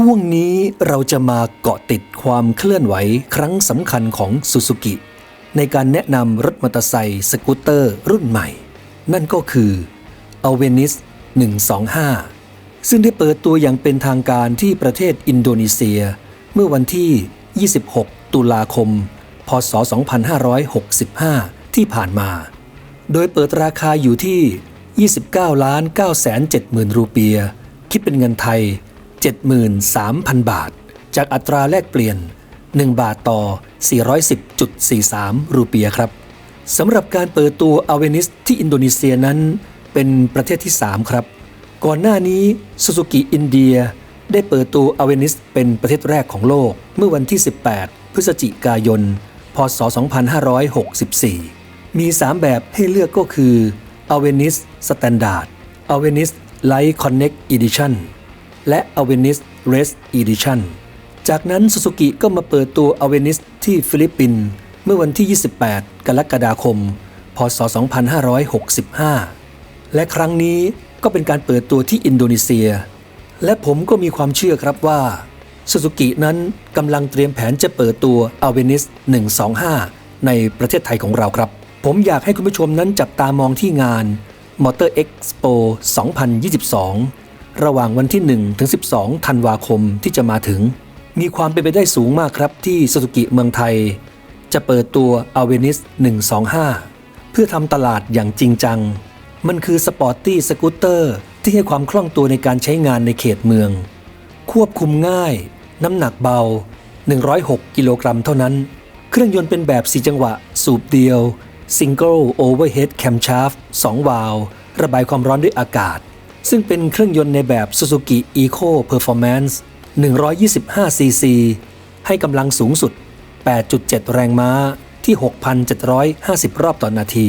ช่วงนี้เราจะมาเกาะติดความเคลื่อนไหวครั้งสำคัญของซูซูกิในการแนะนำรถมอเตอร์ไซค์สกูตเตอร์รุ่นใหม่ นั่นก็คือ a v e n i s 125 ซึ่งได้เปิดตัวอย่างเป็นทางการที่ประเทศอินโดนีเซีย เมื่อวันที่ 26 ตุลาคม พศ 2565 ที่ผ่านมา โดยเปิดราคาอยู่ที่ 29ล้าน9แสน7หมื่นรูเปีย คิดเป็นเงินไทย 73,000 บาท จากอัตราแลกเปลี่ยน 1 บาทต่อ 410.43 รูเปียครับสำหรับการเปิดตัวอเวนิสที่อินโดนีเซียนั้นเป็นประเทศที่ 3 ครับ ก่อนหน้านี้ซูซูกิอินเดียได้เปิดตัวอเวนิสเป็นประเทศแรกของโลกเมื่อวันที่ 18 พฤศจิกายน พศ 2564 มี 3 แบบให้เลือกก็คือ a v e n i s Standard a v e n i s Light Connect Edition และ a v e n i s Race Edition จากนั้น Suzuki ก็มาเปิดตัว a v e n i s ที่ฟิลิปปินส์เมื่อวันที่ 28 กรกฎาคม พศ 2565 และครั้งนี้ก็เป็นการเปิดตัวที่อินโดนีเซีย และผมก็มีความเชื่อครับว่า Suzuki นั้นกำลังเตรียมแผนจะเปิดตัว a v e n i s 125 ในประเทศไทยของเราครับ ผมอยากให้คุณผู้ชมนั้นจับตามองที่งาน Motor Expo 2022 ระหว่างวันที่ 1 ถึง 12 ธันวาคมที่จะมาถึง มีความเป็นไปได้สูงมากครับที่สุ u กิเมืองไทย จะเปิดตัว a v e n i s 125 เพื่อทำตลาดอย่างจริงจัง มันคือสปอร์ตตี้สกูตเตอร์ที่ให้ความคล่องตัวในการใช้งานในเขตเมือง ควบคุมง่าย น้ำหนักเบา 106 กิโลกรัมเท่านั้น เครื่องยนต์เป็นแบบ 4 จังหวะ สูบเดียว Single Overhead Camshaft 2 วาล์วระบายความร้อนด้วยอากาศ ซึ่งเป็นเครื่องยนต์ในแบบ Suzuki Eco Performance 125 cc ให้กำลังสูงสุด 8.7 แรงม้าที่ 6,750 รอบต่อนาที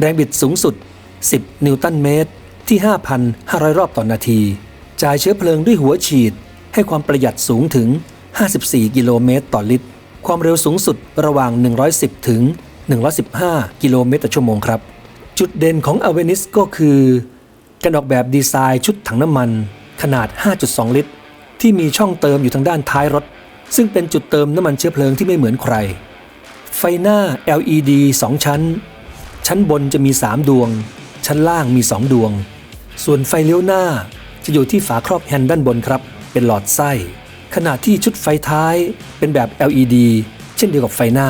แรงบิดสูงสุด 10 นิวตันเมตรที่ 5,500 รอบต่อนนาที จ่ายเชื้อเพลิงด้วยหัวฉีด ให้ความประหยัดสูงถึง 54 กิโลเมตรต่อลิตร ความเร็วสูงสุดระหว่าง 110 ถึง 115 กิโลเมตรต่อชั่วโมงครับ จุดเด่นของ a v e n i s ก็คือ การออกแบบดีไซน์ชุดถังน้ำมัน ขนาด 5.2 ลิตร ที่มีช่องเติมอยู่ทางด้านท้ายรถ ซึ่งเป็นจุดเติมน้ำมันเชื้อเพลิงที่ไม่เหมือนใคร ไฟหน้า LED 2 ชั้น ชั้นบนจะมี 3 ดวง ชั้นล่างมี 2 ดวง ส่วนไฟเลี้ยวหน้าจะอยู่ที่ฝาครอบแฮนด์ด้านบนครับ เป็นหลอดไส้ ขณะที่ชุดไฟท้ายเป็นแบบ LED เช่นเดียวกับไฟหน้า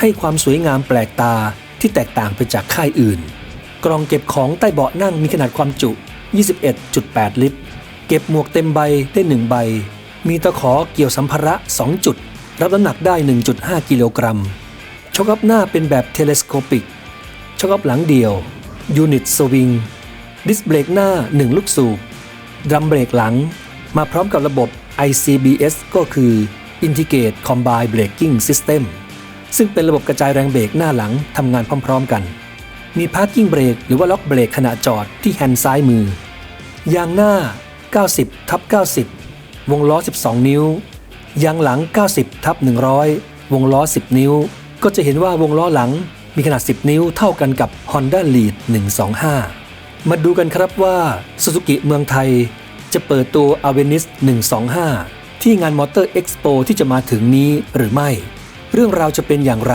ให้ความสวยงามแปลกตาที่แตกต่างไปจากค่ายอื่น กล่องเก็บของใต้เบาะนั่งมีขนาดความจุ 21.8 ลิตร เก็บหมวกเต็มใบได้ 1 ใบ มีตะขอเกี่ยวสัมภาระ 2 จุด รับน้ำหนักได้ 1.5 กิโลกรัมช็อคอัพหน้าเป็นแบบเทเลสโคปิกช็อคอัพหลังเดียว ยูนิตสวิง ดิสเบรกหน้า 1 ลูกสูบ ดรัมเบรกหลัง มาพร้อมกับระบบ ICBS ก็คือ Integrated Combined Braking System ซึ่งเป็นระบบกระจายแรงเบรกหน้าหลังทำงานพร้อม ๆ กัน มี Parking Brake หรือว่าล็อกเบรกขณะจอดที่แฮนด์ซ้ายมือ ยางหน้า 90ทับ90 วงล้อ 12 นิ้ว ยางหลัง 90ทับ100 วงล้อ 10 นิ้ว ก็จะเห็นว่าวงล้อหลังมีขนาด 10 นิ้วเท่ากันกับ Honda Lead 125 มาดูกันครับว่า Suzuki เมืองไทย จะเปิดตัว a v e n i s 125 ที่งาน Motor Expo ที่จะมาถึงนี้หรือไม่ เรื่องราวจะเป็นอย่างไร